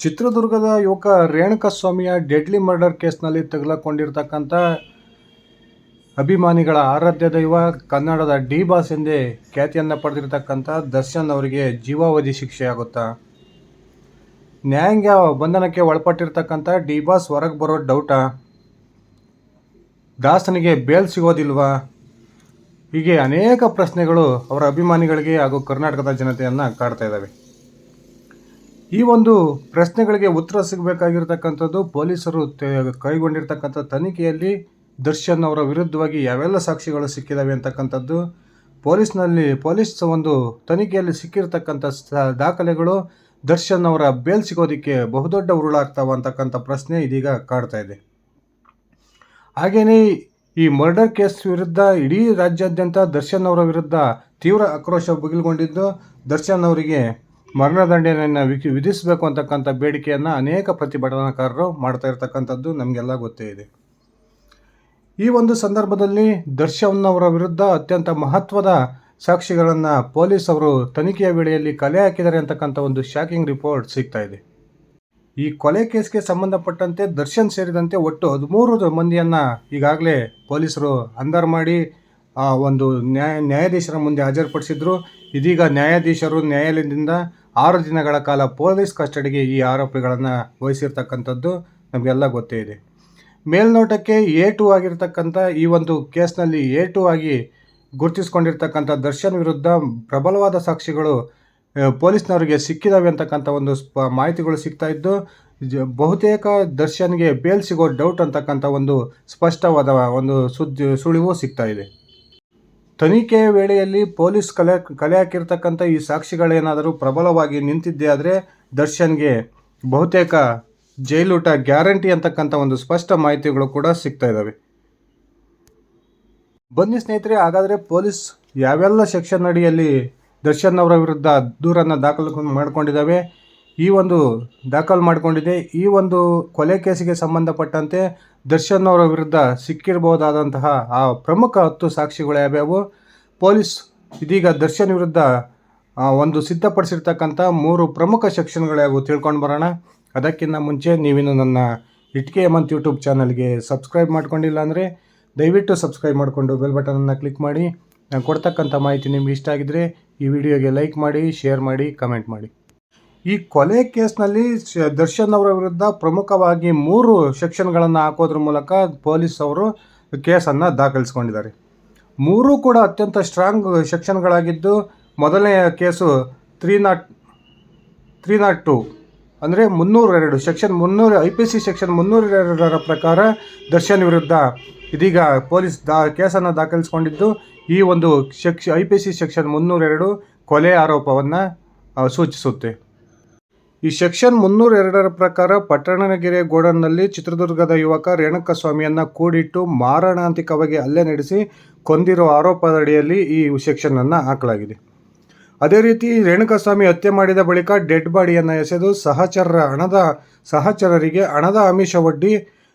ಚಿತ್ರದುರ್ಗದ ಯುವಕ ರೇಣುಕಸ್ವಾಮಿಯ deadly murder ಕೇಸ್ನಲ್ಲಿ ತಗಲಕೊಂಡಿರ್ತಕ್ಕಂಥ ಅಭಿಮಾನಿಗಳ ಆರಾಧ್ಯ ದೈವ ಕನ್ನಡದ ಡಿ ಬಾಸ್ ಎಂದೇ ಖ್ಯಾತಿಯನ್ನು ಪಡೆದಿರ್ತಕ್ಕಂಥ ದರ್ಶನ್ ಅವರಿಗೆ ಜೀವಾವಧಿ ಶಿಕ್ಷೆಯಾಗುತ್ತಾ? ನ್ಯಾಯಾಂಗ ಬಂಧನಕ್ಕೆ ಒಳಪಟ್ಟಿರ್ತಕ್ಕಂಥ ಡಿ ಬಾಸ್ ಹೊರಗೆ ಬರೋ ಡೌಟಾ? ದಾಸನಿಗೆ ಬೇಲ್ ಸಿಗೋದಿಲ್ವ? ಹೀಗೆ ಅನೇಕ ಪ್ರಶ್ನೆಗಳು ಅವರ ಅಭಿಮಾನಿಗಳಿಗೆ ಹಾಗೂ ಕರ್ನಾಟಕದ ಜನತೆಯನ್ನು ಕಾಡ್ತಾ ಇದ್ದಾವೆ ಈ ಒಂದು ಪ್ರಶ್ನೆಗಳಿಗೆ ಉತ್ತರ ಸಿಗಬೇಕಾಗಿರ್ತಕ್ಕಂಥದ್ದು ಪೊಲೀಸರು ಕೈಗೊಂಡಿರ್ತಕ್ಕಂಥ ತನಿಖೆಯಲ್ಲಿ ದರ್ಶನ್ ಅವರ ವಿರುದ್ಧವಾಗಿ ಯಾವೆಲ್ಲ ಸಾಕ್ಷಿಗಳು ಸಿಕ್ಕಿದಾವೆ ಅಂತಕ್ಕಂಥದ್ದು, ಪೊಲೀಸ್ನಲ್ಲಿ, ಪೊಲೀಸ್ ಒಂದು ತನಿಖೆಯಲ್ಲಿ ಸಿಕ್ಕಿರ್ತಕ್ಕಂಥ ದಾಖಲೆಗಳು ದರ್ಶನ್ ಅವರ ಬೇಲ್ ಸಿಗೋದಕ್ಕೆ ಬಹುದೊಡ್ಡ ಉರುಳಾಗ್ತಾವ ಅಂತಕ್ಕಂಥ ಪ್ರಶ್ನೆ ಇದೀಗ ಕಾಡ್ತಾ ಇದೆ. ಹಾಗೆಯೇ ಈ ಮರ್ಡರ್ ಕೇಸ್ ವಿರುದ್ಧ ಇಡೀ ರಾಜ್ಯಾದ್ಯಂತ ದರ್ಶನ್ ಅವರ ವಿರುದ್ಧ ತೀವ್ರ ಆಕ್ರೋಶ ಬುಗಿಲ್ಗೊಂಡಿದ್ದು, ದರ್ಶನ್ ಅವರಿಗೆ ಮರಣದಂಡನೆಯನ್ನು ವಿಧಿ ವಿಧಿಸಬೇಕು ಅಂತಕ್ಕಂಥ ಬೇಡಿಕೆಯನ್ನು ಅನೇಕ ಪ್ರತಿಭಟನಾಕಾರರು ಮಾಡ್ತಾ ಇರ್ತಕ್ಕಂಥದ್ದು ನಮಗೆಲ್ಲ ಗೊತ್ತೇ ಇದೆ. ಈ ಒಂದು ಸಂದರ್ಭದಲ್ಲಿ ದರ್ಶನ್ ಅವರ ವಿರುದ್ಧ ಅತ್ಯಂತ ಮಹತ್ವದ ಸಾಕ್ಷಿಗಳನ್ನು ಪೊಲೀಸ್ ಅವರು ತನಿಖೆಯ ವೇಳೆಯಲ್ಲಿ ಕಲೆ ಹಾಕಿದ್ದಾರೆ ಅಂತಕ್ಕಂಥ ಒಂದು ಶಾಕಿಂಗ್ ರಿಪೋರ್ಟ್ ಸಿಗ್ತಾ ಇದೆ. ಈ ಕೊಲೆ ಕೇಸ್ಗೆ ಸಂಬಂಧಪಟ್ಟಂತೆ ದರ್ಶನ್ ಸೇರಿದಂತೆ ಒಟ್ಟು ಹದಿಮೂರು ಮಂದಿಯನ್ನು ಈಗಾಗಲೇ ಪೊಲೀಸರು ಅಂದರ್ ಮಾಡಿ ಆ, ಒಂದು ನ್ಯಾಯ ನ್ಯಾಯಾಧೀಶರ ಮುಂದೆ ಹಾಜರುಪಡಿಸಿದ್ರು. ಇದೀಗ ನ್ಯಾಯಾಧೀಶರು ನ್ಯಾಯಾಲಯದಿಂದ ಆರು ದಿನಗಳ ಕಾಲ ಪೊಲೀಸ್ ಕಸ್ಟಡಿಗೆ ಈ ಆರೋಪಿಗಳನ್ನು ವಹಿಸಿರ್ತಕ್ಕಂಥದ್ದು ನಮಗೆಲ್ಲ ಗೊತ್ತೇ ಇದೆ. ಮೇಲ್ನೋಟಕ್ಕೆ ಎ ಟು ಆಗಿರ್ತಕ್ಕಂಥ ಈ ಒಂದು ಕೇಸ್ನಲ್ಲಿ ಎ ಟು ಆಗಿ ಗುರುತಿಸ್ಕೊಂಡಿರ್ತಕ್ಕಂಥ ದರ್ಶನ್ ವಿರುದ್ಧ ಪ್ರಬಲವಾದ ಸಾಕ್ಷಿಗಳು ಪೊಲೀಸ್ನವರಿಗೆ ಸಿಕ್ಕಿದಾವೆ ಅಂತಕ್ಕಂಥ ಒಂದು ಸ್ಪ ಮಾಹಿತಿಗಳು ಸಿಗ್ತಾ ಇದ್ದು ಬಹುತೇಕ ದರ್ಶನ್ಗೆ ಬೇಲ್ ಸಿಗೋ ಡೌಟ್ ಅಂತಕ್ಕಂಥ ಒಂದು ಸ್ಪಷ್ಟವಾದ ಒಂದು ಸುದ್ದಿ ಸುಳಿವು ಸಿಗ್ತಾ ಇದೆ. ತನಿಖೆಯ ವೇಳೆಯಲ್ಲಿ ಪೊಲೀಸ್ ಕಲೆ ಕಲೆ ಹಾಕಿರ್ತಕ್ಕಂಥ ಈ ಸಾಕ್ಷಿಗಳೇನಾದರೂ ಪ್ರಬಲವಾಗಿ ನಿಂತಿದ್ದೇ ಆದರೆ ದರ್ಶನ್ಗೆ ಬಹುತೇಕ ಜೈಲೂಟ ಗ್ಯಾರಂಟಿ ಅಂತಕ್ಕಂಥ ಒಂದು ಸ್ಪಷ್ಟ ಮಾಹಿತಿಗಳು ಕೂಡ ಸಿಗ್ತಾ ಇದ್ದಾವೆ ಬನ್ನಿ ಸ್ನೇಹಿತರೆ, ಹಾಗಾದರೆ ಪೊಲೀಸ್ ಯಾವೆಲ್ಲ ಸೆಕ್ಷನ್ ಅಡಿಯಲ್ಲಿ ದರ್ಶನ್ ಅವರ ವಿರುದ್ಧ ದೂರನ್ನು ದಾಖಲು ಮಾಡಿಕೊಂಡಿದ್ದಾವೆ ಈ ಒಂದು ದಾಖಲು ಮಾಡಿಕೊಂಡಿದೆ. ಈ ಒಂದು ಕೊಲೆ ಕೇಸಿಗೆ ಸಂಬಂಧಪಟ್ಟಂತೆ ದರ್ಶನ್ ಅವರ ವಿರುದ್ಧ ಸಿಕ್ಕಿರಬಹುದಾದಂತಹ ಆ ಪ್ರಮುಖ ಹತ್ತು ಸಾಕ್ಷಿಗಳು ಯಾವ್ಯಾವು ಪೊಲೀಸ್ ಇದೀಗ ದರ್ಶನ್ ವಿರುದ್ಧ ಒಂದು ಸಿದ್ಧಪಡಿಸಿರ್ತಕ್ಕಂಥ ಮೂರು ಪ್ರಮುಖ ಸೆಕ್ಷನ್ಗಳು ಯಾವುವು ತಿಳ್ಕೊಂಡು ಬರೋಣ. ಅದಕ್ಕಿಂತ ಮುಂಚೆ ನೀವಿನ್ನು ನನ್ನ ಇಟ್ಕೆ ಹೇಮಂತ್ ಯೂಟ್ಯೂಬ್ ಚಾನಲ್ಗೆ ಸಬ್ಸ್ಕ್ರೈಬ್ ಮಾಡ್ಕೊಂಡಿಲ್ಲ ಅಂದರೆ ದಯವಿಟ್ಟು ಸಬ್ಸ್ಕ್ರೈಬ್ ಮಾಡಿಕೊಂಡು ಬೆಲ್ ಬಟನನ್ನು ಕ್ಲಿಕ್ ಮಾಡಿ. ನಾನು ಕೊಡ್ತಕ್ಕಂಥ ಮಾಹಿತಿ ನಿಮ್ಗೆ ಇಷ್ಟ ಆಗಿದ್ದರೆ ಈ ವಿಡಿಯೋಗೆ ಲೈಕ್ ಮಾಡಿ, ಶೇರ್ ಮಾಡಿ, ಕಮೆಂಟ್ ಮಾಡಿ. ಈ ಕೊಲೆ ಕೇಸ್ನಲ್ಲಿ ದರ್ಶನ್ ಅವರ ವಿರುದ್ಧ ಪ್ರಮುಖವಾಗಿ ಮೂರು ಸೆಕ್ಷನ್ಗಳನ್ನು ಹಾಕೋದ್ರ ಮೂಲಕ ಪೊಲೀಸ್ ಅವರು ಕೇಸನ್ನು ದಾಖಲಿಸ್ಕೊಂಡಿದ್ದಾರೆ. ಮೂರೂ ಕೂಡ ಅತ್ಯಂತ ಸ್ಟ್ರಾಂಗ್ ಸೆಕ್ಷನ್ಗಳಾಗಿದ್ದು, ಮೊದಲನೆಯ case three not three not two, ಅಂದರೆ ಮುನ್ನೂರ ಎರಡು ಸೆಕ್ಷನ್ ಮುನ್ನೂರು, ಐ ಪಿ ಸಿ ಸೆಕ್ಷನ್ ಮುನ್ನೂರ ಎರಡರ ಪ್ರಕಾರ ದರ್ಶನ್ ವಿರುದ್ಧ ಇದೀಗ ಪೊಲೀಸ್ ದಾ, ಕೇಸನ್ನು ದಾಖಲಿಸಿಕೊಂಡಿದ್ದು, ಈ ಒಂದು ಸೆಕ್ಷ, ಐ ಪಿ ಸಿ ಸೆಕ್ಷನ್ ಮುನ್ನೂರೆರಡು ಕೊಲೆ ಆರೋಪವನ್ನು ಸೂಚಿಸುತ್ತೆ. ಈ ಸೆಕ್ಷನ್ ಮುನ್ನೂರ ಎರಡರ ಪ್ರಕಾರ ಪಟ್ಟಣಗೆರೆ ಗೋಡನ್ನಲ್ಲಿ ಚಿತ್ರದುರ್ಗದ ಯುವಕ ರೇಣುಕಸ್ವಾಮಿಯನ್ನು ಕೂಡಿಟ್ಟು ಮಾರಣಾಂತಿಕವಾಗಿ ಹಲ್ಲೆ ನಡೆಸಿ ಕೊಂದಿರೋ ಆರೋಪದ ಅಡಿಯಲ್ಲಿ ಈ ಸೆಕ್ಷನನ್ನು ಹಾಕಲಾಗಿದೆ. ಅದೇ ರೀತಿ ರೇಣುಕಸ್ವಾಮಿ ಹತ್ಯೆ ಮಾಡಿದ ಬಳಿಕ ಡೆಡ್ ಬಾಡಿಯನ್ನು ಎಸೆದು ಸಹಚರರ ಹಣದ ಸಹಚರರಿಗೆ ಹಣದ ಆಮಿಷ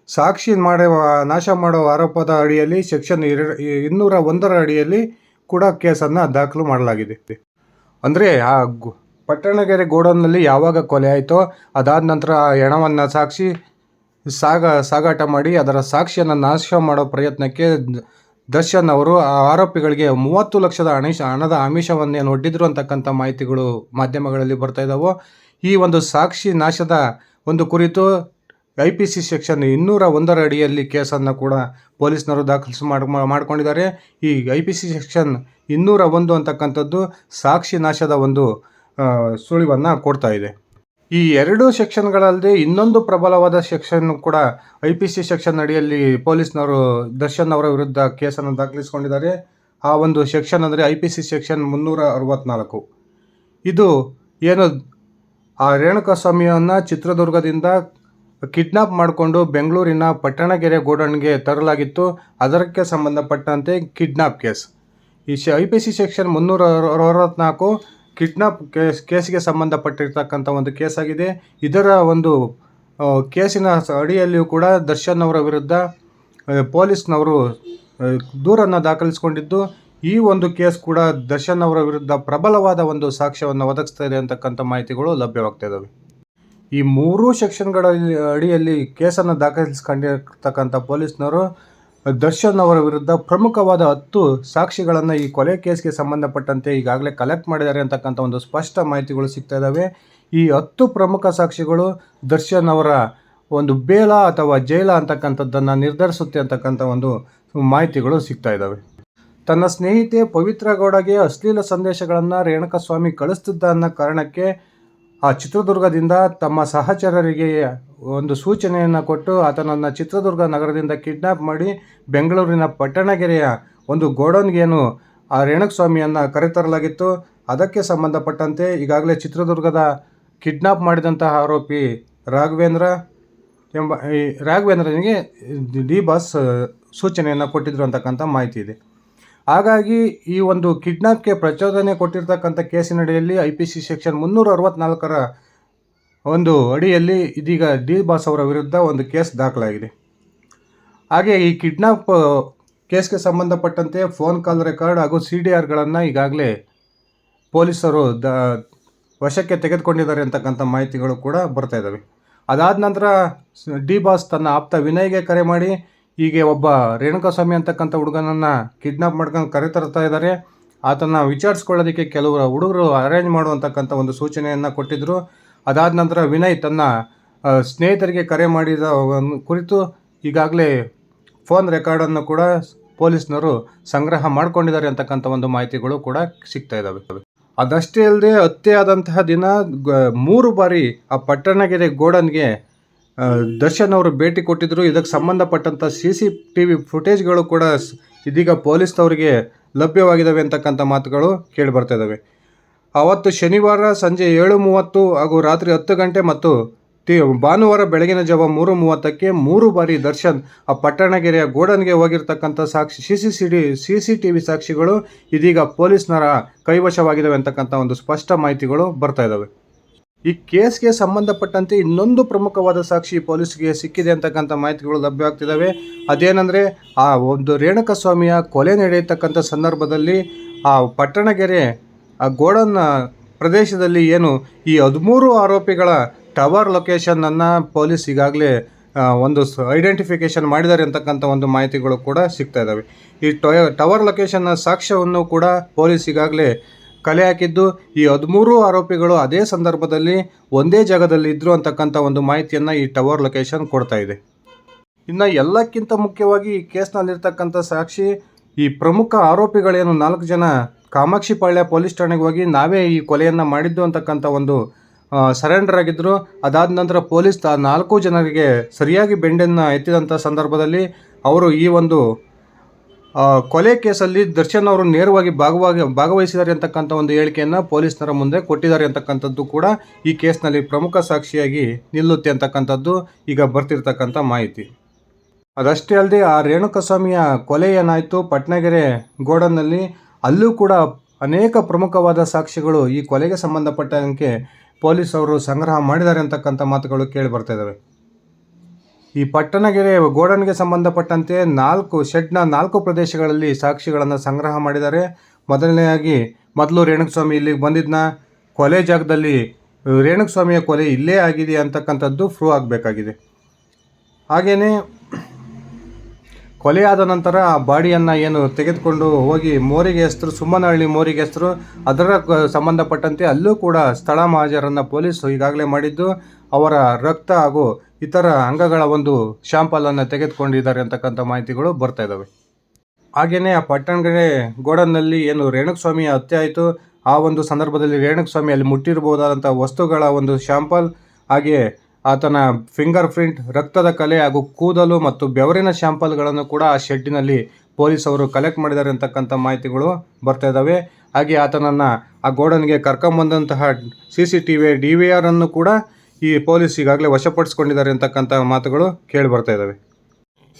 ಸಾಕ್ಷಿ ಮಾಡುವ, ನಾಶ ಮಾಡುವ ಆರೋಪದ ಅಡಿಯಲ್ಲಿ ಸೆಕ್ಷನ್ ಎರಡು ಇನ್ನೂರ ಒಂದರ ಅಡಿಯಲ್ಲಿ ಕೂಡ ಕೇಸನ್ನು ದಾಖಲು ಮಾಡಲಾಗಿದೆ. ಅಂದರೆ ಆ ಪಟ್ಟಣಗೆರೆ ಗೋಡೌನ್ನಲ್ಲಿ ಯಾವಾಗ ಕೊಲೆ ಆಯಿತೋ ಅದಾದ ನಂತರ ಹೆಣವನ್ನು ಸಾಕ್ಷಿ ಸಾಗ, ಸಾಗಾಟ ಮಾಡಿ ಅದರ ಸಾಕ್ಷಿಯನ್ನು ನಾಶ ಮಾಡೋ ಪ್ರಯತ್ನಕ್ಕೆ ದರ್ಶನ್ ಅವರು ಆರೋಪಿಗಳಿಗೆ ಮೂವತ್ತು ಲಕ್ಷದ ಅಣಿಶ ಹಣದ ಆಮಿಷವನ್ನೇನು ಒಡ್ಡಿದ್ರು ಅಂತಕ್ಕಂಥ ಮಾಹಿತಿಗಳು ಮಾಧ್ಯಮಗಳಲ್ಲಿ ಬರ್ತಾ ಇದ್ದಾವೆ ಈ ಒಂದು ಸಾಕ್ಷಿ ನಾಶದ ಒಂದು ಕುರಿತು ಐ ಪಿ ಸಿ ಸೆಕ್ಷನ್ ಇನ್ನೂರ ಒಂದರ ಅಡಿಯಲ್ಲಿ ಕೇಸನ್ನು ಕೂಡ ಪೊಲೀಸ್ನವರು ದಾಖಲಿಸಿ ಮಾಡಿ, ಮಾಡ್ಕೊಂಡಿದ್ದಾರೆ. ಈ ಐ ಪಿ ಸಿ ಸೆಕ್ಷನ್ ಇನ್ನೂರ ಒಂದು ಅಂತಕ್ಕಂಥದ್ದು ಸಾಕ್ಷಿ ನಾಶದ ಒಂದು ಸುಳಿವನ್ನು ಕೊಡ್ತಾ ಇದೆ. ಈ ಎರಡು ಸೆಕ್ಷನ್ಗಳಲ್ಲದೆ ಇನ್ನೊಂದು ಪ್ರಬಲವಾದ ಸೆಕ್ಷನ್ ಕೂಡ ಐ ಪಿ ಸಿ ಸೆಕ್ಷನ್ ಅಡಿಯಲ್ಲಿ ಪೊಲೀಸ್ನವರು ದರ್ಶನ್ ಅವರ ವಿರುದ್ಧ ಕೇಸನ್ನು ದಾಖಲಿಸಿಕೊಂಡಿದ್ದಾರೆ. ಆ ಒಂದು ಸೆಕ್ಷನ್ ಅಂದರೆ ಐ ಪಿ ಸಿ ಸೆಕ್ಷನ್ ಮುನ್ನೂರ ಅರವತ್ನಾಲ್ಕು. ಇದು ಏನು ಆ ರೇಣುಕಾಸ್ವಾಮಿಯನ್ನು ಚಿತ್ರದುರ್ಗದಿಂದ ಕಿಡ್ನಾಪ್ ಮಾಡಿಕೊಂಡು ಬೆಂಗಳೂರಿನ ಪಟ್ಟಣಗೆರೆ ಗೋಡೌನ್ಗೆ ತರಲಾಗಿತ್ತು. ಅದಕ್ಕೆ ಸಂಬಂಧಪಟ್ಟಂತೆ ಕಿಡ್ನಾಪ್ ಕೇಸ್. ಈ ಶ, ಐ ಪಿ ಸಿ ಸೆಕ್ಷನ್ ಮುನ್ನೂರ ಅರವತ್ನಾಲ್ಕು ಕಿಡ್ನಾಪ್ ಕೇಸ್, ಕೇಸಿಗೆ ಸಂಬಂಧಪಟ್ಟಿರ್ತಕ್ಕಂಥ ಒಂದು ಕೇಸಾಗಿದೆ. ಇದರ ಒಂದು ಕೇಸಿನ ಅಡಿಯಲ್ಲಿಯೂ ಕೂಡ ದರ್ಶನ್ ಅವರ ವಿರುದ್ಧ ಪೊಲೀಸ್ನವರು ದೂರನ್ನು ದಾಖಲಿಸಿಕೊಂಡಿದ್ದು, ಈ ಒಂದು ಕೇಸ್ ಕೂಡ ದರ್ಶನ್ ಅವರ ವಿರುದ್ಧ ಪ್ರಬಲವಾದ ಒಂದು ಸಾಕ್ಷ್ಯವನ್ನು ಒದಗಿಸ್ತಾ ಇದೆ ಅಂತಕ್ಕಂಥ ಮಾಹಿತಿಗಳು ಲಭ್ಯವಾಗ್ತಾ ಈ ಮೂರೂ ಸೆಕ್ಷನ್ಗಳ ಅಡಿಯಲ್ಲಿ ಕೇಸನ್ನು ದಾಖಲಿಸ್ಕೊಂಡಿರ್ತಕ್ಕಂಥ ಪೊಲೀಸ್ನವರು ದರ್ಶನ್ ಅವರ ವಿರುದ್ಧ ಪ್ರಮುಖವಾದ ಹತ್ತು ಸಾಕ್ಷಿಗಳನ್ನು ಈ ಕೊಲೆ ಕೇಸ್ಗೆ ಸಂಬಂಧಪಟ್ಟಂತೆ ಈಗಾಗಲೇ ಕಲೆಕ್ಟ್ ಮಾಡಿದ್ದಾರೆ ಅಂತಕ್ಕಂಥ ಒಂದು ಸ್ಪಷ್ಟ ಮಾಹಿತಿಗಳು ಸಿಗ್ತಾ ಇದ್ದಾವೆ ಈ ಹತ್ತು ಪ್ರಮುಖ ಸಾಕ್ಷಿಗಳು ದರ್ಶನ್ ಅವರ ಒಂದು ಬೇಲ ಅಥವಾ ಜೈಲ ಅಂತಕ್ಕಂಥದ್ದನ್ನು ನಿರ್ಧರಿಸುತ್ತೆ ಅಂತಕ್ಕಂಥ ಒಂದು ಮಾಹಿತಿಗಳು ಸಿಗ್ತಾ ಇದ್ದಾವೆ ತನ್ನ ಸ್ನೇಹಿತೆ ಪವಿತ್ರ ಗೌಡಗೆ ಅಶ್ಲೀಲ ಸಂದೇಶಗಳನ್ನು ರೇಣುಕಸ್ವಾಮಿ ಕಳಿಸ್ತಿದ್ದ ಅನ್ನೋ ಕಾರಣಕ್ಕೆ ಆ ಚಿತ್ರದುರ್ಗದಿಂದ ತಮ್ಮ ಸಹಚರರಿಗೆ ಒಂದು ಸೂಚನೆಯನ್ನು ಕೊಟ್ಟು ಆತನನ್ನು ಚಿತ್ರದುರ್ಗ ನಗರದಿಂದ ಕಿಡ್ನಾಪ್ ಮಾಡಿ ಬೆಂಗಳೂರಿನ ಪಟ್ಟಣಗೆರೆಯ ಒಂದು ಗೋಡೌನ್ಗೇನು ಆ ರೇಣುಕಸ್ವಾಮಿಯನ್ನು ಕರೆತರಲಾಗಿತ್ತು. ಅದಕ್ಕೆ ಸಂಬಂಧಪಟ್ಟಂತೆ ಈಗಾಗಲೇ ಚಿತ್ರದುರ್ಗದ ಕಿಡ್ನಾಪ್ ಮಾಡಿದಂತಹ ಆರೋಪಿ ರಾಘವೇಂದ್ರ ಎಂಬ ರಾಘವೇಂದ್ರನಿಗೆ ಡಿ, ಬಾಸ್ ಸೂಚನೆಯನ್ನು ಕೊಟ್ಟಿದ್ರು ಅಂತಕ್ಕಂಥ ಮಾಹಿತಿ ಇದೆ. ಹಾಗಾಗಿ ಈ ಒಂದು ಕಿಡ್ನಾಪ್ಗೆ ಪ್ರಚೋದನೆ ಕೊಟ್ಟಿರ್ತಕ್ಕಂಥ ಕೇಸಿನಡಿಯಲ್ಲಿ ಐ ಪಿ ಸಿ ಸೆಕ್ಷನ್ ಮುನ್ನೂರ ಅರವತ್ನಾಲ್ಕರ ಒಂದು ಅಡಿಯಲ್ಲಿ ಇದೀಗ ಡಿ ಬಾಸ್ ಅವರ ವಿರುದ್ಧ ಒಂದು ಕೇಸ್ ದಾಖಲಾಗಿದೆ. ಹಾಗೆ ಈ ಕಿಡ್ನಾಪ್ ಕೇಸ್ಗೆ ಸಂಬಂಧಪಟ್ಟಂತೆ ಫೋನ್ ಕಾಲ್ ರೆಕಾರ್ಡ್ ಹಾಗೂ ಸಿ ಡಿ ಆರ್ಗಳನ್ನು ಈಗಾಗಲೇ ಪೊಲೀಸರು ದ ವಶಕ್ಕೆ ತೆಗೆದುಕೊಂಡಿದ್ದಾರೆ ಅಂತಕ್ಕಂಥ ಮಾಹಿತಿಗಳು ಕೂಡ ಬರ್ತಾ ಇದ್ದಾವೆ. ಅದಾದ ನಂತರ ಡಿ ಬಾಸ್ ತನ್ನ ಆಪ್ತ ವಿನಯ್ಗೆ ಕರೆ ಮಾಡಿ ಹೀಗೆ ಒಬ್ಬ ರೇಣುಕಾಸ್ವಾಮಿ ಅಂತಕ್ಕಂಥ ಹುಡುಗನನ್ನು ಕಿಡ್ನಾಪ್ ಮಾಡ್ಕೊಂಡು ಕರೆತರ್ತಾ ಇದ್ದಾರೆ ಆತನ ವಿಚಾರಿಸ್ಕೊಳ್ಳೋದಕ್ಕೆ ಕೆಲವರು ಹುಡುಗರು ಅರೇಂಜ್ ಮಾಡುವಂತಕ್ಕಂಥ ಒಂದು ಸೂಚನೆಯನ್ನು ಕೊಟ್ಟಿದ್ದರು ಅದಾದ ನಂತರ ವಿನಯ್ ತನ್ನ ಸ್ನೇಹಿತರಿಗೆ ಕರೆ ಮಾಡಿದ ಕುರಿತು ಈಗಾಗಲೇ ಫೋನ್ ರೆಕಾರ್ಡನ್ನು ಕೂಡ ಪೊಲೀಸ್ನವರು ಸಂಗ್ರಹ ಮಾಡ್ಕೊಂಡಿದ್ದಾರೆ ಅಂತಕ್ಕಂಥ ಒಂದು ಮಾಹಿತಿಗಳು ಕೂಡ ಸಿಗ್ತಾ ಇದ್ದಾವೆ ಅದಷ್ಟೇ ಅಲ್ಲದೆ ಹತ್ಯೆ ದಿನ ಮೂರು ಬಾರಿ ಆ ಪಟ್ಟಣಗೆರೆ ಗೋಡನ್ಗೆ ದರ್ಶನ್ ಅವರು ಭೇಟಿ ಕೊಟ್ಟಿದ್ದರು ಇದಕ್ಕೆ ಸಂಬಂಧಪಟ್ಟಂಥ ಸಿ ಸಿ ಟಿ ವಿ ಫುಟೇಜ್ಗಳು ಕೂಡ ಇದೀಗ ಪೊಲೀಸ್ನವರಿಗೆ ಲಭ್ಯವಾಗಿದ್ದಾವೆ ಅಂತಕ್ಕಂಥ ಮಾತುಗಳು ಕೇಳಿ ಬರ್ತಾ ಇದ್ದಾವೆ ಅವತ್ತು ಶನಿವಾರ ಸಂಜೆ ಏಳು ಮೂವತ್ತು ಹಾಗೂ ರಾತ್ರಿ ಹತ್ತು ಗಂಟೆ ಮತ್ತು ಭಾನುವಾರ ಬೆಳಗಿನ ಜಾವ ಮೂರು ಮೂವತ್ತಕ್ಕೆ ಮೂರು ಬಾರಿ ದರ್ಶನ್ ಆ ಪಟ್ಟಣಗೆರೆಯ ಗೋಡನ್ಗೆ ಹೋಗಿರ್ತಕ್ಕಂಥ ಸಾಕ್ಷಿ, C C C D, C C T V ಸಾಕ್ಷಿಗಳು ಇದೀಗ ಪೊಲೀಸ್ನರ ಕೈವಶವಾಗಿದ್ದಾವೆ ಅಂತಕ್ಕಂಥ ಒಂದು ಸ್ಪಷ್ಟ ಮಾಹಿತಿಗಳು ಬರ್ತಾ ಇದ್ದಾವೆ ಈ ಕೇಸ್ಗೆ ಸಂಬಂಧಪಟ್ಟಂತೆ ಇನ್ನೊಂದು ಪ್ರಮುಖವಾದ ಸಾಕ್ಷಿ ಪೊಲೀಸ್ಗೆ ಸಿಕ್ಕಿದೆ ಅಂತಕ್ಕಂಥ ಮಾಹಿತಿಗಳು ಲಭ್ಯವಾಗ್ತಿದ್ದಾವೆ ಅದೇನೆಂದರೆ, ಆ ಒಂದು ರೇಣುಕಸ್ವಾಮಿಯ ಕೊಲೆ ನಡೆಯತಕ್ಕಂಥ ಸಂದರ್ಭದಲ್ಲಿ, ಆ ಪಟ್ಟಣಗೆರೆ, ಆ ಗೋಡನ್ನ ಪ್ರದೇಶದಲ್ಲಿ ಏನು ಈ ಹದಿಮೂರು ಆರೋಪಿಗಳ ಟವರ್ ಲೊಕೇಶನನ್ನು ಪೊಲೀಸ್ ಈಗಾಗಲೇ ಒಂದು ಐಡೆಂಟಿಫಿಕೇಷನ್ ಮಾಡಿದ್ದಾರೆ ಅಂತಕ್ಕಂಥ ಒಂದು ಮಾಹಿತಿಗಳು ಕೂಡ ಸಿಗ್ತಾ ಇದ್ದಾವೆ ಈ ಟವರ್ ಲೊಕೇಶನ್ನ ಸಾಕ್ಷ್ಯವನ್ನು ಕೂಡ ಪೊಲೀಸ್ ಈಗಾಗಲೇ ಕಲೆ ಹಾಕಿದ್ದು ಈ ಹದಿಮೂರು ಆರೋಪಿಗಳು ಅದೇ ಸಂದರ್ಭದಲ್ಲಿ ಒಂದೇ ಜಾಗದಲ್ಲಿ ಇದ್ರು ಅಂತಕ್ಕಂಥ ಒಂದು ಮಾಹಿತಿಯನ್ನು ಈ ಟವರ್ ಲೊಕೇಶನ್ ಕೊಡ್ತಾ ಇದೆ. ಇನ್ನು ಎಲ್ಲಕ್ಕಿಂತ ಮುಖ್ಯವಾಗಿ ಈ ಕೇಸ್ನಲ್ಲಿರ್ತಕ್ಕಂಥ ಸಾಕ್ಷಿ, ಈ ಪ್ರಮುಖ ಆರೋಪಿಗಳೇನು ನಾಲ್ಕು ಜನ ಕಾಮಾಕ್ಷಿಪಾಳ್ಯ ಪೊಲೀಸ್ ಠಾಣೆಗೆ ಹೋಗಿ ನಾವೇ ಈ ಕೊಲೆಯನ್ನು ಮಾಡಿದ್ದು ಅಂತಕ್ಕಂಥ ಒಂದು ಸರೆಂಡರ್ ಆಗಿದ್ದರು ಅದಾದ ನಂತರ ಪೊಲೀಸ್ ಆ ನಾಲ್ಕು ಜನರಿಗೆ ಸರಿಯಾಗಿ ಬೆಂಡನ್ನು ಎತ್ತಿದಂಥ ಸಂದರ್ಭದಲ್ಲಿ ಅವರು ಈ ಒಂದು ಕೊಲೆ ಕೇಸಲ್ಲಿ ದರ್ಶನ್ ಅವರು ನೇರವಾಗಿ ಭಾಗವಾಗಿ ಭಾಗವಹಿಸಿದ್ದಾರೆ ಅಂತಕ್ಕಂಥ ಒಂದು ಹೇಳಿಕೆಯನ್ನು ಪೊಲೀಸ್ನರ ಮುಂದೆ ಕೊಟ್ಟಿದ್ದಾರೆ ಅಂತಕ್ಕಂಥದ್ದು ಕೂಡ ಈ ಕೇಸ್ನಲ್ಲಿ ಪ್ರಮುಖ ಸಾಕ್ಷಿಯಾಗಿ ನಿಲ್ಲುತ್ತೆ ಅಂತಕ್ಕಂಥದ್ದು ಈಗ ಬರ್ತಿರ್ತಕ್ಕಂಥ ಮಾಹಿತಿ. ಅದಷ್ಟೇ ಅಲ್ಲದೆ ಆ ರೇಣುಕಸ್ವಾಮಿಯ ಕೊಲೆ ಏನಾಯಿತು? ಪಟ್ನಗೆರೆ ಗೋಡನ್ನಲ್ಲಿ ಅಲ್ಲೂ ಕೂಡ ಅನೇಕ ಪ್ರಮುಖವಾದ ಸಾಕ್ಷಿಗಳು ಈ ಕೊಲೆಗೆ ಸಂಬಂಧಪಟ್ಟಂಗೆ ಪೊಲೀಸ್ ಅವರು ಸಂಗ್ರಹ ಮಾಡಿದ್ದಾರೆ ಅಂತಕ್ಕಂಥ ಮಾತುಗಳು ಕೇಳಿ ಬರ್ತಾ ಇದ್ದಾವೆ ಈ ಪಟ್ಟಣಗೆರೆ ಗೋಡನ್ಗೆ ಸಂಬಂಧಪಟ್ಟಂತೆ ನಾಲ್ಕು, ಶೆಡ್ನ ನಾಲ್ಕು ಪ್ರದೇಶಗಳಲ್ಲಿ ಸಾಕ್ಷಿಗಳನ್ನು ಸಂಗ್ರಹ ಮಾಡಿದ್ದಾರೆ. ಮೊದಲನೆಯಾಗಿ ಮೊದಲು ರೇಣುಕಸ್ವಾಮಿ ಇಲ್ಲಿಗೆ ಬಂದಿದ್ದನ್ನ ಕೊಲೆ ಜಾಗದಲ್ಲಿ ರೇಣುಕಸ್ವಾಮಿಯ ಕೊಲೆ ಇಲ್ಲೇ ಆಗಿದೆ ಅಂತಕ್ಕಂಥದ್ದು ಪ್ರೂವ್ ಆಗಬೇಕಾಗಿದೆ. ಹಾಗೆಯೇ ಕೊಲೆಯಾದ ನಂತರ ಆ ಬಾಡಿಯನ್ನು ಏನು ತೆಗೆದುಕೊಂಡು ಹೋಗಿ ಮೋರಿಗೆ ಹೆಸರು ಸುಮ್ಮನಹಳ್ಳಿ ಮೋರಿಗೆ ಹೆಸರು ಅದರ ಸಂಬಂಧಪಟ್ಟಂತೆ ಅಲ್ಲೂ ಕೂಡ ಸ್ಥಳ ಮಹಾಜರನ್ನು ಪೊಲೀಸರು ಈಗಾಗಲೇ ಮಾಡಿದ್ದು, ಅವರ ರಕ್ತ ಹಾಗೂ ಇತರ ಅಂಗಗಳ ಒಂದು ಶಾಂಪಲನ್ನು ತೆಗೆದುಕೊಂಡಿದ್ದಾರೆ ಅಂತಕ್ಕಂಥ ಮಾಹಿತಿಗಳು ಬರ್ತಾ ಇದ್ದಾವೆ ಹಾಗೆಯೇ ಆ ಪಟ್ಟಣಗಡೆ ಗೋಡನ್ನಲ್ಲಿ ಏನು ರೇಣುಕಸ್ವಾಮಿಯ ಹತ್ಯೆ ಆಯಿತು, ಆ ಒಂದು ಸಂದರ್ಭದಲ್ಲಿ ರೇಣುಕಸ್ವಾಮಿ ಅಲ್ಲಿ ಮುಟ್ಟಿರಬಹುದಾದಂಥ ವಸ್ತುಗಳ ಒಂದು ಶಾಂಪಲ್ ಹಾಗೆ ಆತನ ಫಿಂಗರ್ ಪ್ರಿಂಟ್ ರಕ್ತದ ಕಲೆ ಹಾಗೂ ಕೂದಲು ಮತ್ತು ಬೆವರಿನ ಶ್ಯಾಂಪಲ್ಗಳನ್ನು ಕೂಡ ಆ ಶೆಡ್ಡಿನಲ್ಲಿ ಪೊಲೀಸವರು ಕಲೆಕ್ಟ್ ಮಾಡಿದ್ದಾರೆ ಅಂತಕ್ಕಂಥ ಮಾಹಿತಿಗಳು ಬರ್ತಾ ಇದ್ದಾವೆ ಹಾಗೆ ಆತನನ್ನು ಆ ಗೋಡನ್ಗೆ ಕರ್ಕೊಂಬಂದಂತಹ C C T V D V ಆರನ್ನು ಕೂಡ ಈ ಪೊಲೀಸ್ ಈಗಾಗಲೇ ವಶಪಡಿಸ್ಕೊಂಡಿದ್ದಾರೆ ಅಂತಕ್ಕಂಥ ಮಾತುಗಳು ಕೇಳಿ ಬರ್ತಾ ಇದ್ದಾವೆ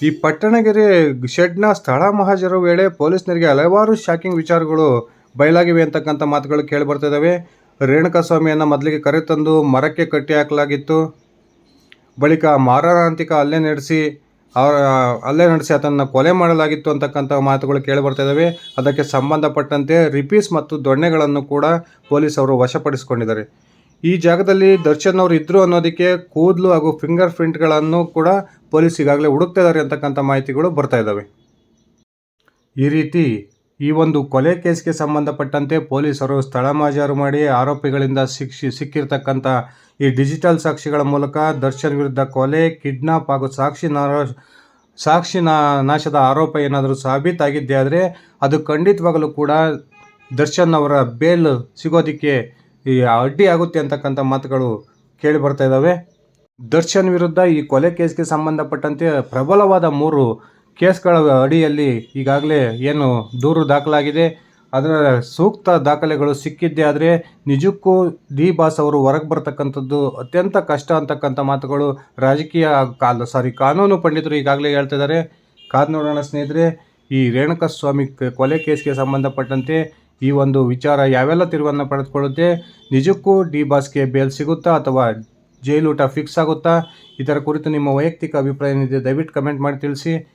ಈ ಪಟ್ಟಣಗೆರೆ ಶೆಡ್ನ ಸ್ಥಳ ಮಹಾಜರ ವೇಳೆ ಪೊಲೀಸ್ನರಿಗೆ ಹಲವಾರು ಶಾಕಿಂಗ್ ವಿಚಾರಗಳು ಬಯಲಾಗಿವೆ ಅಂತಕ್ಕಂಥ ಮಾತುಗಳು ಕೇಳಿ ಬರ್ತಾ ಇದ್ದಾವೆ ರೇಣುಕಾಸ್ವಾಮಿಯನ್ನು ಮೊದಲಿಗೆ ಕರೆತಂದು ಮರಕ್ಕೆ ಕಟ್ಟಿ ಹಾಕಲಾಗಿತ್ತು ಬಳಿಕ ಮಾರಣಾಂತಿಕ ಹಲ್ಲೆ ನಡೆಸಿ ಅವರ ಹಲ್ಲೆ ನಡೆಸಿ ಅದನ್ನು ಕೊಲೆ ಮಾಡಲಾಗಿತ್ತು ಅಂತಕ್ಕಂಥ ಮಾತುಗಳು ಕೇಳಿ ಇದ್ದಾವೆ ಅದಕ್ಕೆ ಸಂಬಂಧಪಟ್ಟಂತೆ ರಿಪೀಸ್ ಮತ್ತು ದೊಣ್ಣೆಗಳನ್ನು ಕೂಡ ಪೊಲೀಸರು ವಶಪಡಿಸಿಕೊಂಡಿದ್ದಾರೆ. ಈ ಜಾಗದಲ್ಲಿ ದರ್ಶನ್ ಅವರು ಇದ್ದರು ಅನ್ನೋದಕ್ಕೆ ಕೂದಲು ಹಾಗೂ ಫಿಂಗರ್ ಪ್ರಿಂಟ್ಗಳನ್ನು ಕೂಡ ಪೊಲೀಸ್ ಈಗಾಗಲೇ ಹುಡುಕ್ತಾ ಇದ್ದಾರೆ ಅಂತಕ್ಕಂಥ ಮಾಹಿತಿಗಳು ಬರ್ತಾ ಇದ್ದಾವೆ ಈ ರೀತಿ ಈ ಒಂದು ಕೊಲೆ ಕೇಸ್ಗೆ ಸಂಬಂಧಪಟ್ಟಂತೆ ಪೊಲೀಸರು ಸ್ಥಳ ಮಾಜಾರು ಮಾಡಿ ಆರೋಪಿಗಳಿಂದ ಶಿಕ್ಷಿ, ಸಿಕ್ಕಿರ್ತಕ್ಕಂಥ ಈ ಡಿಜಿಟಲ್ ಸಾಕ್ಷಿಗಳ ಮೂಲಕ ದರ್ಶನ್ ವಿರುದ್ಧ ಕೊಲೆ, ಕಿಡ್ನಾಪ್ ಹಾಗೂ ಸಾಕ್ಷಿ ನಾಶ ಸಾಕ್ಷಿ ನಾಶದ ಆರೋಪ ಏನಾದರೂ ಸಾಬೀತಾಗಿದ್ದೇ ಆದರೆ ಅದು ಖಂಡಿತವಾಗಲೂ ಕೂಡ ದರ್ಶನ್ ಅವರ ಬೇಲ್ ಸಿಗೋದಕ್ಕೆ ಈ ಅಡ್ಡಿ ಆಗುತ್ತೆ ಅಂತಕ್ಕಂಥ ಮಾತುಗಳು ಕೇಳಿ ಬರ್ತಾ ಇದ್ದಾವೆ. ದರ್ಶನ್ ವಿರುದ್ಧ ಈ ಕೊಲೆ ಕೇಸ್ಗೆ ಸಂಬಂಧಪಟ್ಟಂತೆ ಪ್ರಬಲವಾದ ಮೂರು ಕೇಸ್ಗಳ ಅಡಿಯಲ್ಲಿ ಈಗಾಗಲೇ ಏನು ದೂರು ದಾಖಲಾಗಿದೆ. ಅದರ ಸೂಕ್ತ ದಾಖಲೆಗಳು ಸಿಕ್ಕಿದ್ದೇ ಆದರೆ ನಿಜಕ್ಕೂ ಡಿ ಬಾಸ್ ಅವರು ಹೊರಗೆ ಬರ್ತಕ್ಕಂಥದ್ದು ಅತ್ಯಂತ ಕಷ್ಟ ಅಂತಕ್ಕಂಥ ಮಾತುಗಳು ರಾಜಕೀಯ ಕಾಲ, ಸಾರಿ, ಕಾನೂನು ಪಂಡಿತರು ಈಗಾಗಲೇ ಹೇಳ್ತಿದ್ದಾರೆ ಕಾದು ನೋಡೋಣ ಸ್ನೇಹಿತರೆ, ಈ ರೇಣುಕಾ ಸ್ವಾಮಿ ಕ- ಕೊಲೆ ಕೇಸ್ಗೆ ಸಂಬಂಧಪಟ್ಟಂತೆ ಈ ಒಂದು ವಿಚಾರ ಯಾವೆಲ್ಲ ತಿರುವನ್ನು ಪಡೆದುಕೊಳ್ಳುತ್ತೆ? ನಿಜಕ್ಕೂ ಡಿ ಬಾಸ್ಗೆ ಬೇಲ್ ಸಿಗುತ್ತಾ ಅಥವಾ ಜೈಲೂಟ ಫಿಕ್ಸ್ ಆಗುತ್ತಾ? ಇದರ ಕುರಿತು ನಿಮ್ಮ ವೈಯಕ್ತಿಕ ಅಭಿಪ್ರಾಯ ಏನಿದೆ? ದಯವಿಟ್ಟು ಕಮೆಂಟ್ ಮಾಡಿ ತಿಳಿಸಿ.